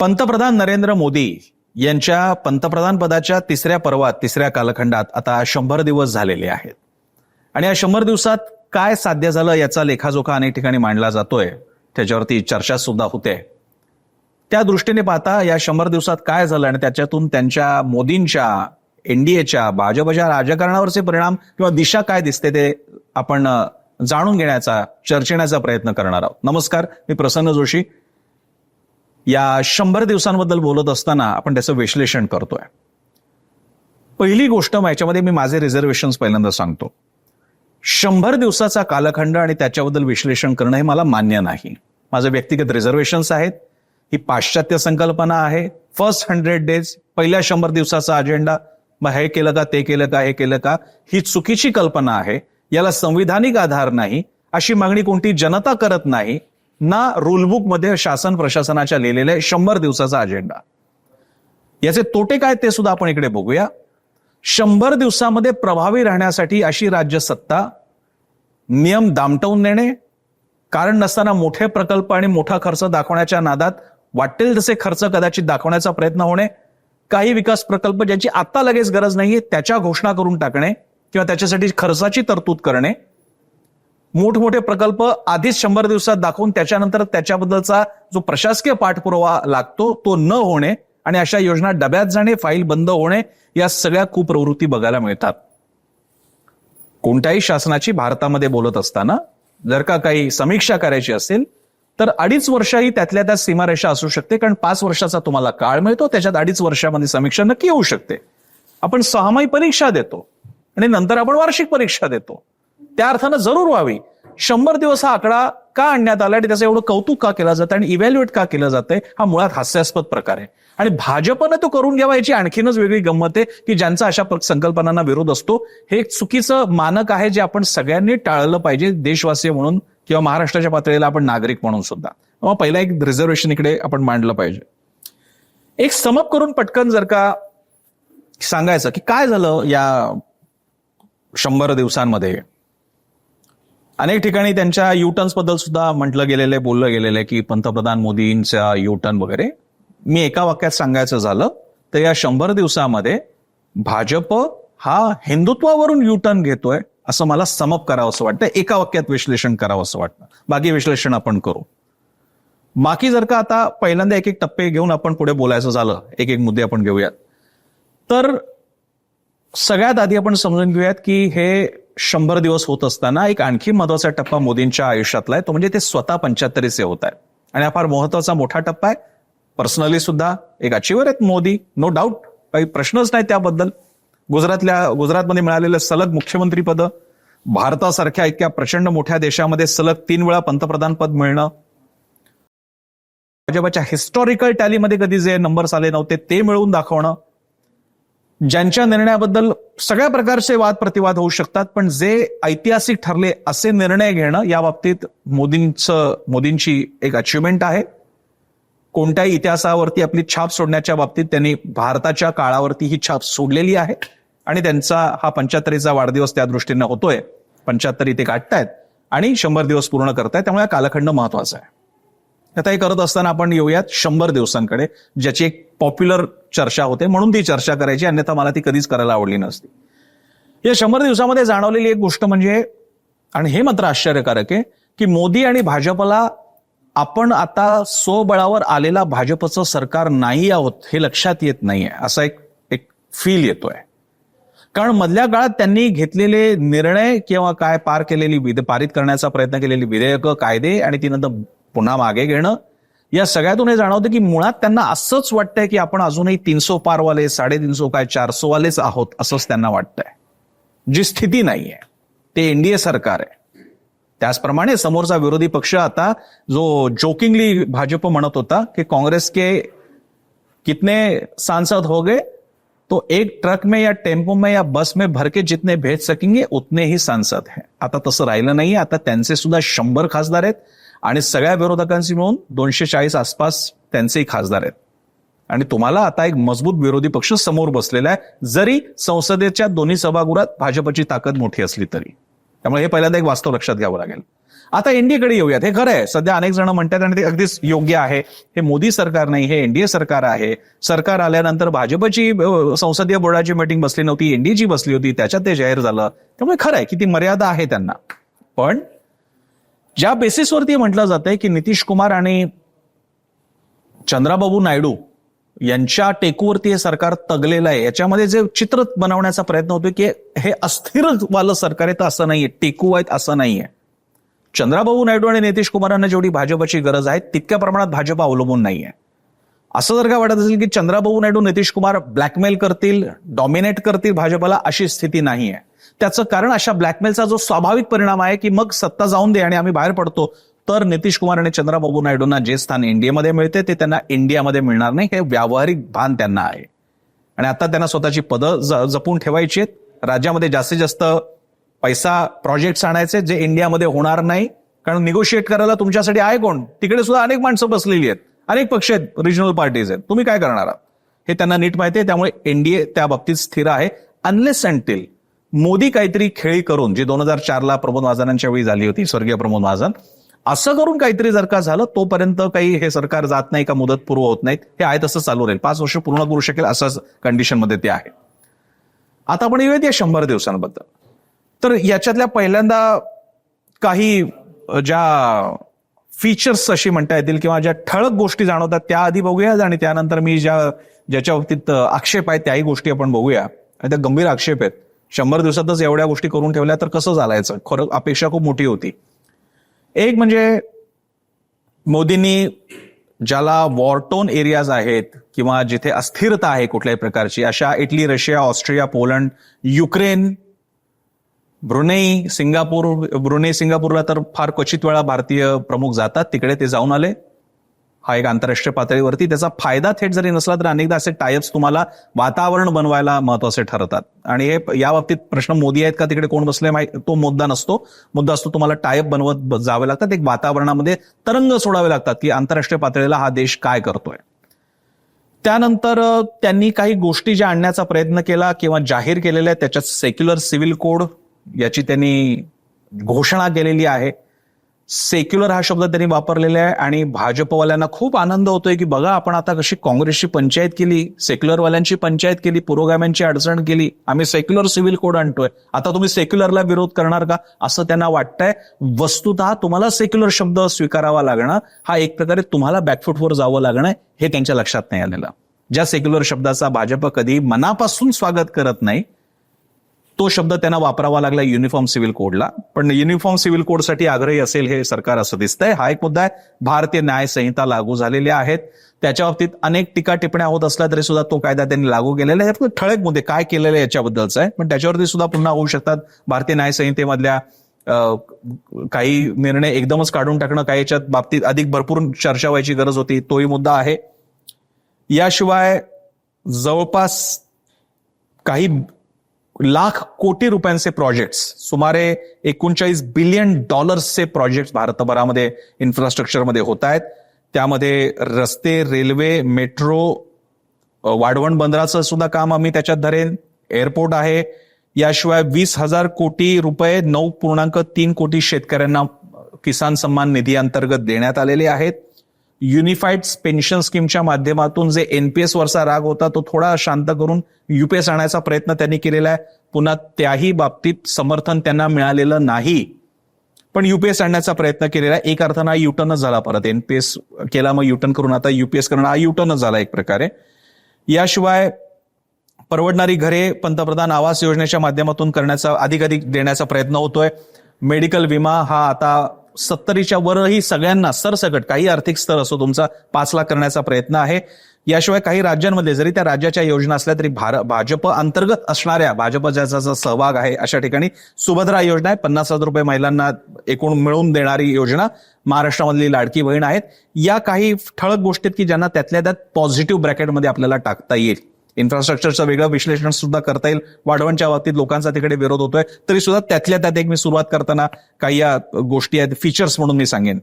पंतप्रधान नरेंद्र मोदी यांच्या पंतप्रधान पदाच्या तिसऱ्या पर्वात तिसऱ्या कालखंडात आता शंभर दिवस झालेले आहेत. आणि या शंभर दिवसात काय साध्य झालं याचा लेखाजोखा अनेक ठिकाणी मांडला जातोय. त्याच्यावरती चर्चा सुद्धा होते. त्या दृष्टीने पाहता या शंभर दिवसात काय झालं आणि त्याच्यातून त्यांच्या मोदींच्या एनडीएच्या भाजपच्या राजकारणावरचे परिणाम किंवा दिशा काय दिसते ते आपण जाणून घेण्याचा चर्चेण्याचा प्रयत्न करणार आहोत. नमस्कार मी प्रसन्न जोशी. या शंभर दिवसांबद्दल बोलत असताना आपण त्याचं विश्लेषण करतोय. पहिली गोष्ट याच्यामध्ये मी माझे रिझर्वेशन पहिल्यांदा सांगतो. शंभर दिवसाचा कालखंड आणि त्याच्याबद्दल विश्लेषण करणं हे मला मान्य नाही. माझे व्यक्तिगत रिझर्वेशन्स आहेत ही पाश्चात्य संकल्पना आहे. फर्स्ट हंड्रेड डेज पहिल्या शंभर दिवसाचा अजेंडा मग हे केलं का ते केलं का हे केलं का ही चुकीची कल्पना आहे. याला संविधानिक आधार नाही. अशी मागणी कोणती जनता करत नाही. ना रूलबुकमध्ये शासन प्रशासनाच्या लिहिलेल्या शंभर दिवसाचा अजेंडा याचे तोटे काय ते सुद्धा आपण इकडे बघूया. शंभर दिवसामध्ये प्रभावी राहण्यासाठी अशी राज्य सत्ता नियम दामटवून नेणे कारण नसताना मोठे प्रकल्प आणि मोठा खर्च दाखवण्याच्या नादात वाटेल तसे खर्च कदाचित दाखवण्याचा प्रयत्न होणे काही विकास प्रकल्प ज्याची आता लगेच गरज नाहीये त्याच्या घोषणा करून टाकणे किंवा त्याच्यासाठी खर्चाची तरतूद करणे मोठमोठे प्रकल्प आधीच शंभर दिवसात दाखवून त्याच्यानंतर त्याच्याबद्दलचा जो प्रशासकीय पाठपुरावा लागतो तो न होणे आणि अशा योजना डब्यात जाणे फाईल बंद होणे या सगळ्या कुप्रवृत्ती बघायला मिळतात. कोणत्याही शासनाची भारतामध्ये बोलत असताना जर का काही समीक्षा करायची असेल तर अडीच वर्षही त्यातल्या त्यात सीमारेषा असू शकते कारण पाच वर्षाचा तुम्हाला काळ मिळतो त्याच्यात अडीच वर्षामध्ये समीक्षा नक्की होऊ शकते. आपण सहामाही परीक्षा देतो आणि नंतर आपण वार्षिक परीक्षा देतो. त्या अर्थानं जरूर व्हावी. शंभर दिवस हा आकडा का आणण्यात आला आणि त्याचं एवढं कौतुक का केलं जातं आणि इव्हॅल्युएट का केलं जातंय हा मुळात हास्यास्पद प्रकार आहे. आणि भाजपनं तो करून घ्यावा याची आणखीनच वेगळी गंमत आहे की ज्यांचा अशा संकल्पनांना विरोध असतो हे एक चुकीचं मानक आहे जे आपण सगळ्यांनी टाळलं पाहिजे देशवासी म्हणून किंवा महाराष्ट्राच्या पातळीला आपण नागरिक म्हणून सुद्धा. मग पहिला एक रिझर्वेशन इकडे आपण मांडलं पाहिजे. एक समप करून पटकन जर का सांगायचं की काय झालं या शंभर दिवसांमध्ये? अनेक ठिकाणी त्यांच्या युटर्न्सबद्दल सुद्धा म्हटलं गेलेलं आहे बोललं गेलेलं आहे की पंतप्रधान मोदींचा युटर्न वगैरे. मी एका वाक्यात सांगायचं झालं तर या शंभर दिवसामध्ये भाजप हा हिंदुत्वावरून युटर्न घेतोय असं मला समप करावं असं वाटतं. एका वाक्यात विश्लेषण करावं असं वाटतं. बाकी विश्लेषण आपण करू. बाकी जर का आता पहिल्यांदा एक एक टप्पे घेऊन आपण पुढे बोलायचं झालं एक एक मुद्दे आपण घेऊयात. तर सगळ्यात आधी आपण समजून घेऊयात की हे शंभर दिवस होत असताना एक आणखी महत्त्वाचा टप्पा मोदींच्या आयुष्यातला आहे. तो म्हणजे ते स्वतः पंच्याहत्तरीचे होत आहेत आणि हा फार महत्त्वाचा मोठा टप्पा आहे. पर्सनली सुद्धा एक अचिव्हर आहेत मोदी. नो डाऊट काही प्रश्नच नाही त्याबद्दल. गुजरातल्या गुजरातमध्ये मिळालेलं सलग मुख्यमंत्री पद भारतासारख्या इतक्या प्रचंड मोठ्या देशामध्ये सलग तीन वेळा पंतप्रधान पद मिळणं. भाजपाच्या हिस्टॉरिकल टॅलीमध्ये कधी जे नंबर्स आले नव्हते. ते मिळवून दाखवणं. ज्यांच्या निर्णयाबद्दल सगळ्या प्रकारचे वाद प्रतिवाद होऊ शकतात पण जे ऐतिहासिक ठरले असे निर्णय घेणं या बाबतीत मोदींचं मोदींची एक अचिव्हमेंट आहे. कोणत्याही इतिहासावरती आपली छाप सोडण्याच्या बाबतीत त्यांनी भारताच्या काळावरती ही छाप सोडलेली आहे आणि त्यांचा हा पंच्याहत्तरीचा वाढदिवस त्या दृष्टीनं होतोय. पंच्याहत्तरी ते गाठतायत आणि शंभर दिवस पूर्ण करतायत त्यामुळे हा कालखंड महत्त्वाचा आहे. आता हे करत असताना आपण येऊयात शंभर दिवसांकडे ज्याची एक पॉप्युलर चर्चा होते म्हणून ती चर्चा करायची अन्यथा मला ती कधीच करायला आवडली नसती. या शंभर दिवसामध्ये जाणवलेली एक गोष्ट म्हणजे आणि हे मात्र आश्चर्यकारक आहे की मोदी आणि भाजपला आपण आता स्वबळावर आलेला भाजपचं सरकार नाही आहोत हे लक्षात येत नाहीये. असा एक एक फील येतोय. कारण मधल्या काळात त्यांनी घेतलेले निर्णय किंवा काय पार केलेली विध पारित करण्याचा प्रयत्न केलेली विधेयकं कायदे आणि ती नंतर पुन्हा मागे घेणं या सगळ्यातून हे जाणवतं की मुळात त्यांना असंच वाटतंय की आपण अजूनही तीनशे पारवाले साडेतीनशे काय चारसो वालेच आहोत असंच त्यांना वाटतंय. जी स्थिती नाहीये ते एनडीए सरकार आहे. त्याचप्रमाणे समोरचा विरोधी पक्ष आता जो जोकिंगली भाजप म्हणत होता की काँग्रेस के कितने सांसद हो गए तो एक ट्रक में या टेम्पो में या बस में भर के जितने भेज सकेंगे उतने ही सांसद हैं. आता तसं राहिलं नाही आता त्यांचे सुद्धा शंभर खासदार आहेत. आणि सगळ्या विरोधकांशी मिळून दोनशे चाळीस आसपास त्यांचेही खासदार आहेत. आणि तुम्हाला आता एक मजबूत विरोधी पक्ष समोर बसलेला आहे. जरी संसदेच्या दोन्ही सभागृहात भाजपची ताकद मोठी असली तरी. त्यामुळे हे पहिल्यांदा एक वास्तव लक्षात घ्यावं लागेल. आता एनडीएकडे येऊयात. हे खरं आहे. सध्या अनेक जण म्हणतात आणि ते अगदीच योग्य आहे. हे मोदी सरकार नाही हे एनडीए सरकार आहे. सरकार आल्यानंतर भाजपची संसदीय बोर्डाची मीटिंग बसली नव्हती एनडीएची बसली होती त्याच्यात ते जाहीर झालं. त्यामुळे खरं आहे की ती मर्यादा आहे त्यांना. पण ज्या बेसिसवरती म्हटलं जातंय की नितीश कुमार आणि चंद्राबाबू नायडू यांच्या टेकूवरती हे सरकार तगलेलं आहे. याच्यामध्ये जे चित्र बनवण्याचा प्रयत्न होतो की हे अस्थिरवालं सरकार आहे तर असं नाहीये. टेकू आहेत असं नाहीये. चंद्राबाबू नायडू आणि नितीश कुमारांना जेवढी भाजपची गरज आहे तितक्या प्रमाणात भाजप अवलंबून नाहीये. असं जर का वाटत असेल की चंद्राबाबू नायडू नितीश कुमार ब्लॅकमेल करतील डॉमिनेट करतील भाजपाला अशी स्थिती नाहीये. त्याचं कारण अशा ब्लॅकमेलचा जो स्वाभाविक परिणाम आहे की मग सत्ता जाऊन दे आणि आम्ही बाहेर पडतो तर नितीश कुमार आणि चंद्राबाबू नायडूंना जे स्थान इंडियामध्ये मिळते ते त्यांना इंडियामध्ये मिळणार नाही. हे व्यावहारिक भान त्यांना आहे. आणि आता त्यांना स्वतःची पदं जपून ठेवायची आहेत. राज्यामध्ये जास्तीत जास्त पैसा प्रोजेक्ट्स आणायचे जे इंडियामध्ये होणार नाही. कारण निगोशिएट करायला तुमच्यासाठी आहे कोण? तिकडे सुद्धा अनेक माणसं बसलेली आहेत. अनेक पक्ष आहेत रिजनल पार्टीज आहेत. तुम्ही काय करणार आहात? हे त्यांना नीट माहिती आहे. त्यामुळे एनडीए त्या बाबतीत स्थिर आहे. अनलेस अँटिल मोदी काहीतरी खेळी करून जी दोन हजार चारला प्रमोद महाजनांच्या वेळी झाली होती स्वर्गीय प्रमोद महाजन असं करून काहीतरी जर का झालं तोपर्यंत काही हे सरकार जात नाही का मुदत पूर्व होत नाहीत हे आहे तसं चालू राहील. पाच वर्ष पूर्ण करू शकेल असंच कंडिशनमध्ये ते आहे. आता आपण येऊयात या शंभर दिवसांबद्दल. तर याच्यातल्या पहिल्यांदा काही ज्या फीचर्स अशी म्हणता येतील किंवा ज्या ठळक गोष्टी जाणवतात त्या आधी बघूया आणि त्यानंतर मी ज्या ज्याच्या बाबतीत आक्षेप आहेत त्याही गोष्टी आपण बघूया. आणि त्या गंभीर आक्षेप आहेत. शंभर दिवसातच एवढ्या गोष्टी करून ठेवल्या तर कसं चालायचं? खरं अपेक्षा खूप मोठी होती. एक म्हणजे मोदींनी ज्याला वॉरटोन एरियाज आहेत किंवा जिथे अस्थिरता आहे कुठल्याही प्रकारची अशा Italy Russia Austria Poland Ukraine Brunei Singapore Brunei सिंगापूरला तर फार क्वचित वेळा भारतीय प्रमुख जातात तिकडे ते जाऊन आले. हा एक आंतरराष्ट्रीय पातळीवरती. त्याचा फायदा थेट जरी नसला तरी अनेकदा असे टायप्स तुम्हाला वातावरण बनवायला महत्त्वाचे ठरतात. आणि हे या बाबतीत प्रश्न मोदी आहेत का तिकडे कोण बसले तो मुद्दा नसतो. मुद्दा असतो तुम्हाला टायप बनवत जावे लागतात. एक वातावरणामध्ये तरंग सोडावे लागतात की आंतरराष्ट्रीय पातळीला हा देश काय करतोय. त्यानंतर त्यांनी काही गोष्टी ज्या आणण्याचा प्रयत्न केला किंवा जाहीर केलेल्या त्याच्यात सेक्युलर सिव्हिल कोड याची त्यांनी घोषणा केलेली आहे. सेक्युलर हा शब्द त्यांनी वापरलेला आहे आणि भाजपवाल्यांना खूप आनंद होतोय की बघा आपण आता कशी काँग्रेसची पंचायत केली सेक्युलरवाल्यांची पंचायत केली पुरोगाम्यांची अडचण केली आम्ही सेक्युलर सिव्हिल कोड आणतोय. आता तुम्ही सेक्युलरला विरोध करणार का? असं त्यांना वाटतंय. वस्तुतः तुम्हाला सेक्युलर शब्द स्वीकारावा लागणं हा एक प्रकारे तुम्हाला बॅकफुटवर जावं लागणं हे त्यांच्या लक्षात नाही आलेलं. ज्या सेक्युलर शब्दाचा भाजप कधी मनापासून स्वागत करत नाही तो शब्द त्यांना वापरावा लागला युनिफॉर्म सिव्हिल कोडला पण युनिफॉर्म सिव्हिल कोडसाठी आग्रही असेल हे सरकार असं दिसतंय. हा एक मुद्दा आहे. भारतीय न्याय संहिता लागू झालेल्या आहेत. त्याच्या बाबतीत अनेक टीका टिप्पण्या होत असल्या तरी सुद्धा तो कायदा त्यांनी लागू केलेला आहे. फक्त ठळक मुद्दे. काय केलेलं आहे याच्याबद्दलचा आहे. पण त्याच्यावरती सुद्धा पुन्हा होऊ शकतात. भारतीय न्याय संहितेमधल्या काही निर्णय एकदमच काढून टाकणं काही याच्यात बाबतीत अधिक भरपूर चर्चा व्हायची गरज होती. तोही मुद्दा आहे. याशिवाय जवळपास काही लाख कोटी रुपयांचे प्रोजेक्ट्स सुमारे एकोणचाळीस बिलियन डॉलर्सचे प्रोजेक्ट भारतभरामध्ये इन्फ्रास्ट्रक्चरमध्ये होत आहेत त्यामध्ये रस्ते रेल्वे मेट्रो वाढवण बंदराचं सुद्धा काम आम्ही त्याच्यात धरेन. एअरपोर्ट आहे. याशिवाय वीस हजार कोटी रुपये नऊ पूर्णांक तीन कोटी शेतकऱ्यांना किसान सन्मान निधी अंतर्गत देण्यात आलेले आहेत. युनिफाईड पेन्शन स्कीमच्या माध्यमातून जे एनपीएस वरचा राग होता तो थोडा शांत करून युपीएस आणायचा प्रयत्न त्यांनी केलेला आहे. पुन्हा त्याही बाबतीत समर्थन त्यांना मिळालेलं नाही. पण युपीएस आणण्याचा प्रयत्न केलेला आहे. एक अर्थानं हा युटर्नच झाला परत. एनपीएस केला मग युटर्न करून आता युपीएस करणं हा युटर्नच झाला एक प्रकारे. याशिवाय परवडणारी घरे पंतप्रधान आवास योजनेच्या माध्यमातून करण्याचा अधिकाधिक देण्याचा प्रयत्न होतोय. मेडिकल विमा हा आता सत्तरीच्या वरही सगळ्यांना सरसकट काही आर्थिक स्तर असो तुमचा पाच लाख करण्याचा प्रयत्न आहे. याशिवाय काही राज्यांमध्ये जरी त्या राज्याच्या योजना असल्या तरी भार भाजप अंतर्गत असणाऱ्या भाजप ज्याचा जो सहभाग आहे अशा ठिकाणी सुभद्रा योजना आहे. पन्नास हजार रुपये महिलांना एकूण मिळवून देणारी योजना महाराष्ट्रामधली लाडकी बहीण आहेत. या काही ठळक गोष्टीत की ज्यांना त्यातल्या त्यात पॉझिटिव्ह ब्रॅकेटमध्ये आपल्याला टाकता येईल. इन्फ्रास्ट्रक्चरचं वेगळं विश्लेषण सुद्धा करता येईल. वाढवणच्या बाबतीत लोकांचा तिकडे विरोध होतोय. तरी सुद्धा त्यातल्या त्यात एक मी सुरुवात करताना काही या गोष्टी आहेत फीचर्स म्हणून मी सांगेन.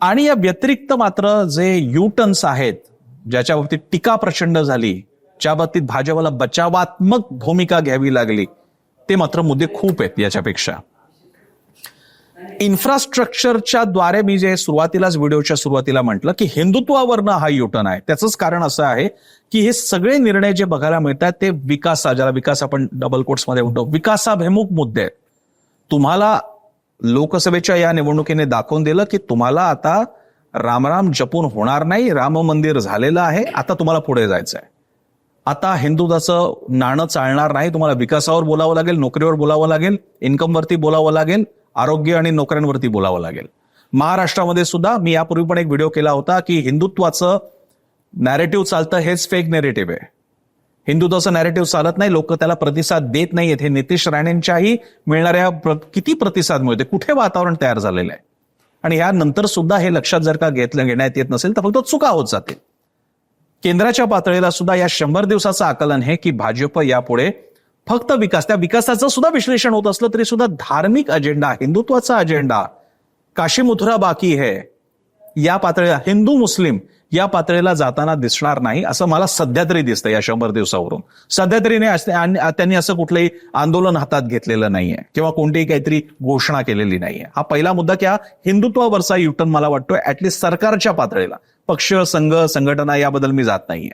आणि या व्यतिरिक्त मात्र जे युटर्न्स आहेत ज्याच्या बाबतीत टीका प्रचंड झाली ज्या बाबतीत भाजपला बचावात्मक भूमिका घ्यावी लागली ते मात्र मुद्दे खूप आहेत याच्यापेक्षा. इन्फ्रास्ट्रक्चरच्या द्वारे मी जे सुरुवातीलाच व्हिडिओच्या सुरुवातीला म्हटलं की हिंदुत्वावरनं हा युटर्न आहे. त्याचंच कारण असं आहे की हे सगळे निर्णय जे बघायला मिळतात ते विकासा ज्याला विकास आपण डबल कोट्समध्ये म्हणतो विकासाभिमुख मुद्दे. आहेत तुम्हाला लोकसभेच्या या निवडणुकीने दाखवून दिलं की तुम्हाला आता रामराम जपून होणार नाही राम मंदिर झालेलं आहे आता तुम्हाला पुढे जायचं आहे आता हिंदुत्वाचं नाणं चालणार नाही तुम्हाला विकासावर बोलावं लागेल नोकरीवर बोलावं लागेल इन्कमवरती बोलावं लागेल आरोग्य आणि नोकऱ्यांवरती बोलावं लागेल. महाराष्ट्रामध्ये सुद्धा मी यापूर्वी पण एक व्हिडिओ केला होता की हिंदुत्वाचं नॅरेटिव्ह चालतं हेच फेक नेरेटिव्ह आहे. हिंदुत्वाचं नॅरेटिव्ह चालत नाही लोक त्याला प्रतिसाद देत नाहीयेत. हे नितीश राणेंच्याही मिळणाऱ्या प्र- किती प्रतिसाद मिळते कुठे वातावरण तयार झालेलं आहे? आणि यानंतर सुद्धा हे लक्षात जर का घेतलं घेण्यात येत नसेल तर फक्त चुका होत जातील. केंद्राच्या पातळीला सुद्धा या शंभर दिवसाचं आकलन आहे की भाजप यापुढे फक्त विकास त्या विकासाचं सुद्धा विश्लेषण होत असलं तरी सुद्धा धार्मिक अजेंडा हिंदुत्वाचा अजेंडा काशी मथुरा बाकी है. या पातळीला हिंदू मुस्लिम या पातळीला जाताना दिसणार नाही असं मला सध्या तरी दिसतं या शंभर दिवसावरून. सध्या तरी नाही त्यांनी असं कुठलंही आंदोलन हातात घेतलेलं नाहीये किंवा कोणतीही काहीतरी घोषणा केलेली नाहीये. हा पहिला मुद्दा की हा हिंदुत्वावरचा युटर्न मला वाटतोय ऍटलिस्ट सरकारच्या पातळीला. पक्ष संघ संघटना याबद्दल मी जात नाहीये.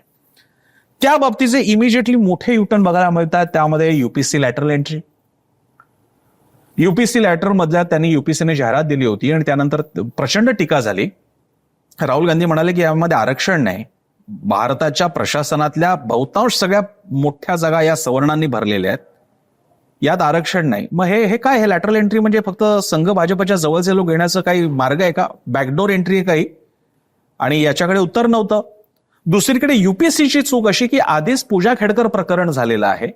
त्या बाबतीचे इमिजिएटली मोठे युटर्न बघायला मिळतात. त्यामध्ये UPSC lateral entry UPSC lateral मधल्या त्यांनी युपीसीने जाहिरात दिली होती आणि त्यानंतर प्रचंड टीका झाली. राहुल गांधी म्हणाले की यामध्ये आरक्षण नाही. भारताच्या प्रशासनातल्या बहुतांश सगळ्या मोठ्या जागा या सवर्णांनी भरलेल्या आहेत. यात आरक्षण नाही. मग हे हे काय हे लॅटरल एंट्री म्हणजे फक्त संघ भाजपच्या जवळचे लोक येण्याचं काही मार्ग आहे का? बॅकडोर एंट्री आहे काही? आणि याच्याकडे उत्तर नव्हतं. दुसरीकडे युपीएससीची चूक अशी की आधीच पूजा खेडकर प्रकरण झालेलं आहे.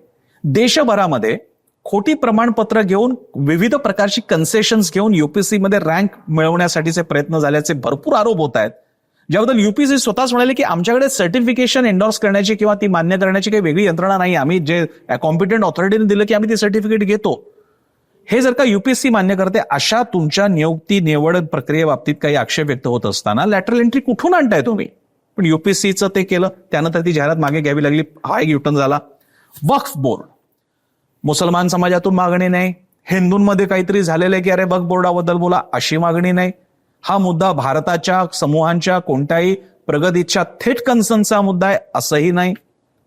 देशभरामध्ये खोटी प्रमाणपत्र घेऊन विविध प्रकारची कन्सेशन्स घेऊन युपीएससीमध्ये रँक मिळवण्यासाठीचे प्रयत्न झाल्याचे भरपूर आरोप होत आहेत. ज्याबद्दल युपीएससी स्वतःच म्हणाले की आमच्याकडे सर्टिफिकेशन एन्डॉर्स करण्याची किंवा ती मान्य करण्याची काही वेगळी यंत्रणा नाही. आम्ही जे कॉम्पिटंट ऑथॉरिटीने दिलं की आम्ही ती सर्टिफिकेट घेतो. हे जर का युपीएससी मान्य करते अशा तुमच्या नियुक्ती निवड प्रक्रियेबाबतीत काही आक्षेप व्यक्त होत असताना लॅटरल एंट्री कुठून आणताय तुम्ही? पण युपीएससीचं ते केलं. त्यानंतर ती जाहिरात मागे घ्यावी लागली. हा एक युटर्न झाला. वक्फ बोर्ड. मुसलमान समाजातून मागणी नाही. हिंदूंमध्ये काहीतरी झालेलं आहे की अरे वक्फ बोर्डाबद्दल बोला अशी मागणी नाही. हा मुद्दा भारताच्या समूहांच्या कोणत्याही प्रगतीच्या थेट कन्सर्नचा मुद्दा आहे असंही नाही.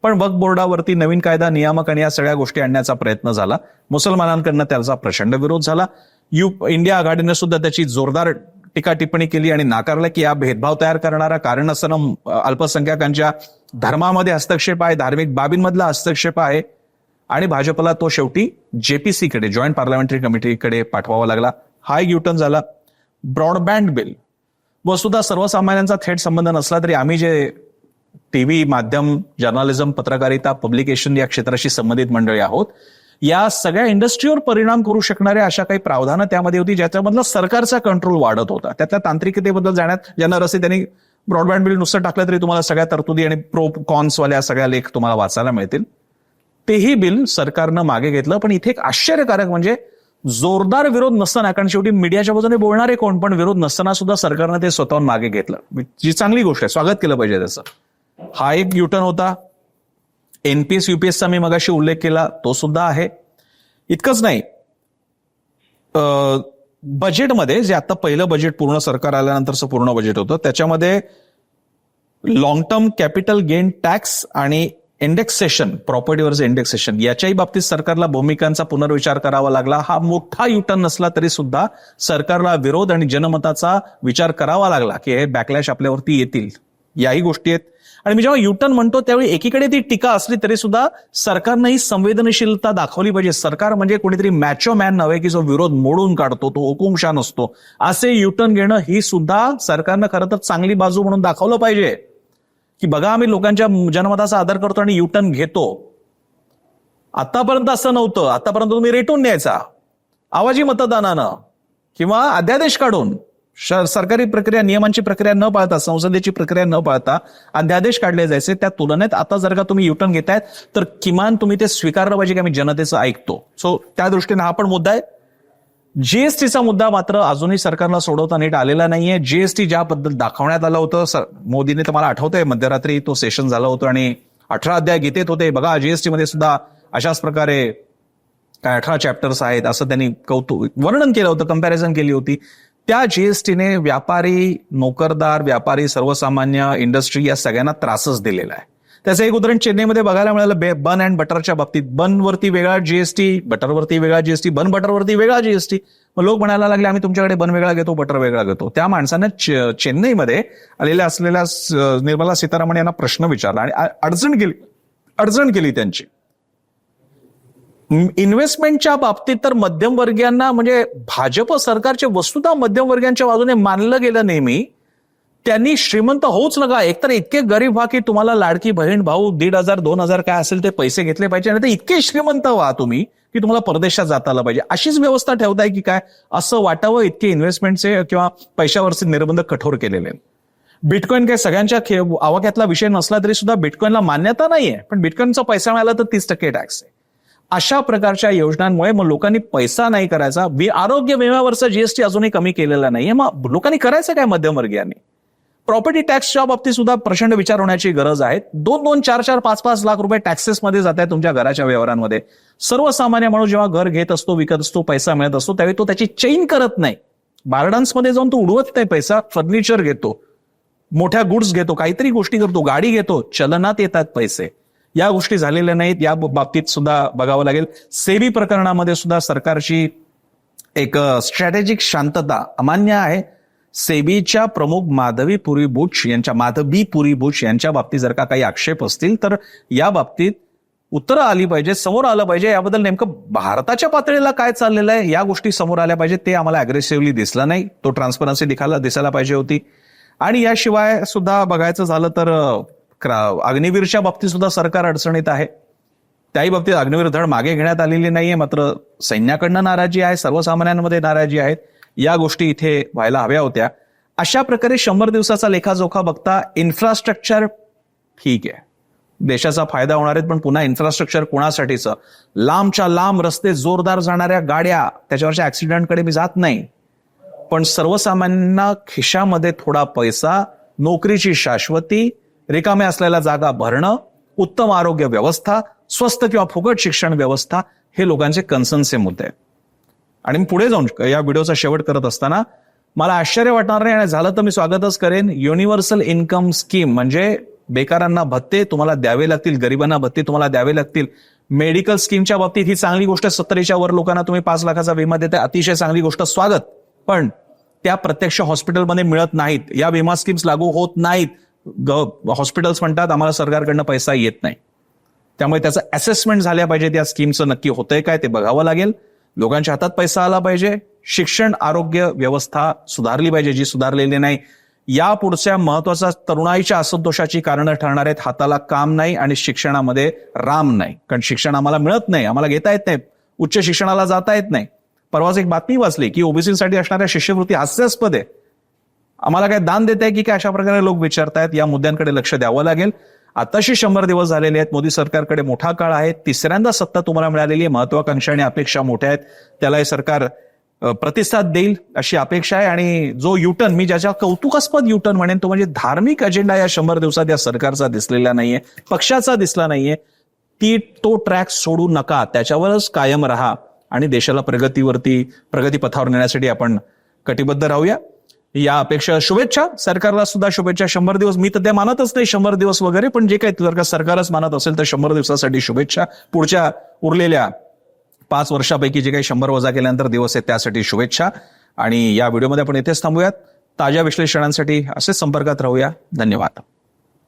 पण वक्फ बोर्डावरती नवीन कायदा नियामक आणि या सगळ्या गोष्टी आणण्याचा प्रयत्न झाला. मुसलमानांकडनं त्याचा प्रचंड विरोध झाला. यू इंडिया आघाडीने सुद्धा त्याची जोरदार टीका टिप्पणी केली आणि नाकारलं की हा भेदभाव तयार करणारा कारण असणं अल्पसंख्याकांच्या धर्मामध्ये हस्तक्षेप आहे धार्मिक बाबींमधला हस्तक्षेप आहे आणि भाजपला तो शेवटी जेपीसीकडे जॉईंट पार्लमेंटरी कमिटीकडे पाठवावा लागला. हा एक युटर्न झाला. Broadband bill. वस्तुतः सर्वसामान्यांचा थेट संबंध नसला तरी आम्ही जे टीव्ही माध्यम जर्नालिझम पत्रकारिता पब्लिकेशन या क्षेत्राशी संबंधित मंडळी आहोत या सगळ्या इंडस्ट्रीवर परिणाम करू शकणाऱ्या अशा काही प्रावधानं त्यामध्ये होती ज्याच्यामधला सरकारचा कंट्रोल वाढत होता. त्यातल्या तांत्रिकतेबद्दल जाण्यात ज्यांना रस आहे त्यांनी ब्रॉडबँड बिल नुसतं टाकलं तरी तुम्हाला सगळ्या तरतुदी आणि प्रो कॉन्सवाल्या सगळ्या लेख तुम्हाला वाचायला मिळतील. तेही बिल सरकारनं मागे घेतलं पण इथे एक आश्चर्यकारक म्हणजे जोरदार विरोध नसताना कारण शेवटी मीडियाच्या बाजूने बोलणारे कोण पण विरोध नसताना सुद्धा सरकारनं ते स्वतःहून मागे घेतलं. म्हणजे जी चांगली गोष्ट आहे स्वागत केलं पाहिजे त्याचं. हा एक युटर्न होता. एनपीएस युपीएसचा मी मगाशी उल्लेख केला तो सुद्धा आहे. इतकंच नाही. बजेटमध्ये जे आता पहिलं बजेट पूर्ण सरकार आल्यानंतरचं पूर्ण बजेट होतं त्याच्यामध्ये long term capital gain tax आणि इंडेक्सेशन प्रॉपर्टीवरचं इंडेक्सेशन याच्याही बाबतीत सरकारला भूमिकांचा पुनर्विचार करावा लागला. हा मोठा युटर्न नसला तरी सुद्धा सरकारला विरोध आणि जनमताचा विचार करावा लागला की हे बॅकलॅश आपल्यावरती येतील. याही गोष्टी आहेत. आणि मी जेव्हा युटर्न म्हणतो त्यावेळी एकीकडे ती टीका असली तरी सुद्धा सरकारनं ही संवेदनशीलता दाखवली पाहिजे. सरकार म्हणजे कोणीतरी मॅचो मॅन नव्हे की जो विरोध मोडून काढतो तो हुकुमशा नसतो असे युटर्न घेणं ही सुद्धा सरकारनं खरं तर चांगली बाजू म्हणून दाखवलं पाहिजे. की बघा आम्ही लोकांच्या जनमताचा आदर करतो आणि युटर्न घेतो. आतापर्यंत असं नव्हतं. आतापर्यंत तुम्ही रेटून न्यायचा. आवाजी मतदानानं किंवा अध्यादेश काढून. सरकारी प्रक्रिया नियमांची प्रक्रिया न पाळता संसदेची प्रक्रिया न पाळता अध्यादेश काढले जायचे. त्या तुलनेत आता जर का तुम्ही युटर्न घेतायत तर किमान तुम्ही ते स्वीकारलं पाहिजे की आम्ही जनतेचं ऐकतो. सो त्या दृष्टीने हा पण मुद्दा आहे. जीएसटीचा मुद्दा मात्र अजूनही सरकारला सोडवता नीट आलेला नाहीये. जीएसटी ज्या पद्धत दाखवण्यात आलं होतं सर मोदीने तर मला आठवतंय मध्यरात्री तो सेशन झालं होतं आणि अठरा अध्याय गीतेत होते. बघा जीएसटी मध्ये सुद्धा अशाच प्रकारे काय अठरा चॅप्टर्स आहेत असं त्यांनी कौतुक वर्णन केलं होतं कंपॅरिझन केली होती. त्या जीएसटीने व्यापारी नोकरदार व्यापारी सर्वसामान्य इंडस्ट्री या सगळ्यांना त्रासच दिलेला आहे. त्याचं एक उदाहरण चेन्नईमध्ये बघायला मिळालं बे बन अँड बटरच्या बाबतीत. बनवरती वेगळा जीएसटी बटरवरती वेगळा जीएसटी बन बटरवरती वेगळा जीएसटी मग लोक म्हणायला लागले आम्ही तुमच्याकडे बन वेगळा घेतो बटर वेगळा घेतो. त्या माणसानं चेन्नईमध्ये आलेल्या असलेल्या निर्मला सीतारामन यांना प्रश्न विचारला आणि अडचण केली अडचण केली त्यांची. इन्व्हेस्टमेंटच्या बाबतीत तर मध्यमवर्गीयांना म्हणजे भाजप सरकारचे वस्तुता मध्यमवर्गीयांच्या बाजूने मानलं गेलं नेहमी त्यांनी श्रीमंत होऊच नका. एकतर इतके गरीब व्हा की तुम्हाला लाडकी बहीण भाऊ दीड हजार दोन हजार काय असेल ते पैसे घेतले पाहिजे. आणि ते इतके श्रीमंत व्हा तुम्ही की तुम्हाला परदेशात जाता आलं पाहिजे. अशीच व्यवस्था ठेवताय की काय? असं वाटावं इतके इन्व्हेस्टमेंटचे किंवा पैशावरचे निर्बंध कठोर केलेले आहेत. काय काही सगळ्यांच्या आवाक्यातला विषय नसला तरी सुद्धा बिटकॉईनला मान्यता नाहीये. पण बिटकॉइनचा पैसा मिळाला तर तीस टक्के टॅक्स आहे. अशा प्रकारच्या योजनांमुळे मग लोकांनी पैसा नाही करायचा. आरोग्य विम्यावरचा जीएसटी अजूनही कमी केलेला नाहीये. मग लोकांनी करायचं काय मध्यमवर्गीयांनी? प्रॉपर्टी टॅक्सच्या बाबतीत सुद्धा प्रचंड विचार होण्याची गरज आहे. दोन दोन चार चार पाच पाच लाख रुपये टॅक्सेसमध्ये जात आहेत तुमच्या घराच्या व्यवहारांमध्ये. सर्वसामान्य माणूस जेव्हा घर घेत असतो विकत असतो पैसा मिळत असतो त्यावेळी तो त्याची चेन करत नाही. बार्डन्समध्ये जाऊन तो उडवत नाही पैसा फर्निचर घेतो मोठ्या गुड्स घेतो काहीतरी गोष्टी करतो गाडी घेतो चलनात येतात पैसे. या गोष्टी झालेल्या नाहीत. या बाबतीत सुद्धा बघावं लागेल. सेबी प्रकरणामध्ये सुद्धा सरकारची एक स्ट्रॅटेजिक शांतता अमान्य आहे. सेबीच्या प्रमुख माधवी पुरी बुच यांच्या माधवी पुरी बुच यांच्या बाबतीत जर का काही आक्षेप असतील तर या बाबतीत उत्तरं आली पाहिजे समोर आलं पाहिजे. याबद्दल नेमकं भारताच्या पातळीला काय चाललेलं आहे या गोष्टी समोर आल्या पाहिजे ते आम्हाला अग्रेसिव्हली दिसलं नाही. तो ट्रान्सपरन्सी दिखायला दिसायला पाहिजे होती. आणि याशिवाय सुद्धा बघायचं झालं तर अग्निवीरच्या बाबतीत सुद्धा सरकार अडचणीत आहे. त्याही बाबतीत अग्निवीर धड मागे घेण्यात आलेली नाहीये मात्र सैन्याकडनं नाराजी आहे सर्वसामान्यांमध्ये नाराजी आहेत या गोष्टी इथे व्हायला हव्या होत्या. अशा प्रकारे शंभर दिवसाचा लेखाजोखा बघता इन्फ्रास्ट्रक्चर ठीक आहे. देशाचा फायदा होणार आहेत पण पुन्हा इन्फ्रास्ट्रक्चर कोणासाठीचं? लांबच्या लांब रस्ते जोरदार जाणाऱ्या गाड्या त्याच्यावरच्या ऍक्सिडेंटकडे मी जात नाही. पण सर्वसामान्यांना खिशामध्ये थोडा पैसा नोकरीची शाश्वती रिकाम्या असलेल्या जागा भरणं उत्तम आरोग्य व्यवस्था स्वस्त किंवा फुकट शिक्षण व्यवस्था हे लोकांचे कन्सर्नचे मुद्दे आहेत. आणि मी पुढे जाऊन या व्हिडिओचा शेवट करत असताना मला आश्चर्य वाटणार नाही आणि झालं तर मी स्वागतच करेन. युनिव्हर्सल इन्कम स्कीम म्हणजे बेकारांना भत्ते तुम्हाला द्यावे लागतील गरिबांना भत्ते तुम्हाला द्यावे लागतील. मेडिकल स्कीमच्या बाबतीत ही चांगली गोष्ट सत्तरीच्या वर लोकांना तुम्ही पाच लाखाचा विमा देताय अतिशय चांगली गोष्ट स्वागत. पण त्या प्रत्यक्ष हॉस्पिटलमध्ये मिळत नाहीत. या विमा स्कीम्स लागू होत नाहीत. हॉस्पिटल्स म्हणतात आम्हाला सरकारकडनं पैसा येत नाही. त्यामुळे त्याचं असेसमेंट झाल्या पाहिजे त्या स्कीमचं नक्की होतंय काय ते बघावं लागेल. लोकांच्या हातात पैसा आला पाहिजे. शिक्षण आरोग्य व्यवस्था सुधारली पाहिजे जी सुधारलेली नाही. या पुढच्या महत्त्वाचा तरुणाईच्या असंतोषाची कारणं ठरणार आहेत. हाताला काम नाही आणि शिक्षणामध्ये राम नाही. कारण शिक्षण आम्हाला मिळत नाही आम्हाला घेता येत नाही. उच्च शिक्षणाला जाता येत नाही. परवाच एक बातमी वाचली की ओबीसीसाठी असणाऱ्या शिष्यवृत्ती हास्यास्पद आहे. आम्हाला काय दान देत आहे की काय अशा प्रकारे लोक विचारतायत? या मुद्द्यांकडे लक्ष द्यावं लागेल. आताशी शंभर दिवस झालेले आहेत. मोदी सरकारकडे मोठा काळ आहे. तिसऱ्यांदा सत्ता तुम्हाला मिळालेली आहे. महत्वाकांक्षा आणि अपेक्षा मोठ्या आहेत. त्याला हे सरकार प्रतिसाद देईल अशी अपेक्षा आहे. आणि जो युटर्न मी ज्याच्या कौतुकास्पद युटर्न म्हणेन तो म्हणजे धार्मिक अजेंडा या शंभर दिवसात या सरकारचा दिसलेला नाहीये. पक्षाचा दिसला नाहीये. ती तो ट्रॅक सोडू नका. त्याच्यावरच कायम राहा. आणि देशाला प्रगतीवरती प्रगती पथावर नेण्यासाठी आपण कटिबद्ध राहूया. या अपेक्षा शुभेच्छा. सरकारला सुद्धा शुभेच्छा. शंभर दिवस मी तर त्या मानतच नाही शंभर दिवस वगैरे पण जे काही जर का सरकारच मानत असेल तर शंभर दिवसासाठी शुभेच्छा. पुढच्या उरलेल्या पाच वर्षापैकी जे काही शंभर वजा केल्यानंतर दिवस आहेत त्यासाठी शुभेच्छा. आणि या व्हिडिओमध्ये आपण इथेच थांबूयात. ताज्या विश्लेषणांसाठी असेच संपर्कात राहूया. धन्यवाद.